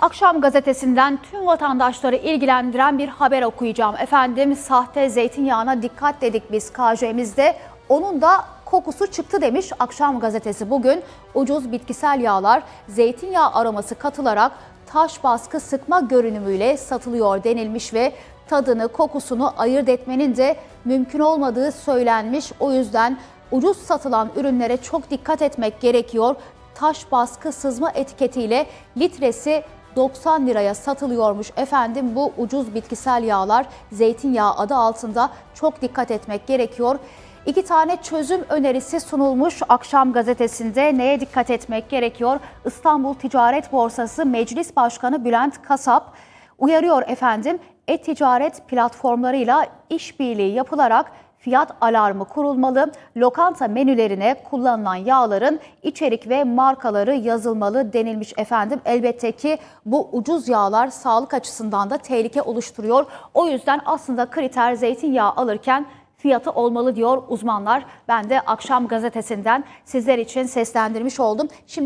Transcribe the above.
Akşam gazetesinden tüm vatandaşları ilgilendiren bir haber okuyacağım. Efendim sahte zeytinyağına dikkat dedik biz KJ'mizde. Onun da kokusu çıktı demiş Akşam gazetesi bugün. Ucuz bitkisel yağlar zeytinyağı aroması katılarak taş baskı sıkma görünümüyle satılıyor denilmiş ve tadını kokusunu ayırt etmenin de mümkün olmadığı söylenmiş. O yüzden ucuz satılan ürünlere çok dikkat etmek gerekiyor. Taş baskı sızma etiketiyle litresi 90 liraya satılıyormuş. Efendim bu ucuz bitkisel yağlar zeytinyağı adı altında çok dikkat etmek gerekiyor. İki tane çözüm önerisi sunulmuş akşam gazetesinde. Neye dikkat etmek gerekiyor? İstanbul Ticaret Borsası Meclis Başkanı Bülent Kasap uyarıyor efendim. E-ticaret platformlarıyla işbirliği yapılarak fiyat alarmı kurulmalı. Lokanta menülerine kullanılan yağların içerik ve markaları yazılmalı denilmiş efendim. Elbette ki bu ucuz yağlar sağlık açısından da tehlike oluşturuyor. O yüzden aslında kriter zeytinyağı alırken fiyatı olmalı diyor uzmanlar. Ben de akşam gazetesinden sizler için seslendirmiş oldum. Şimdi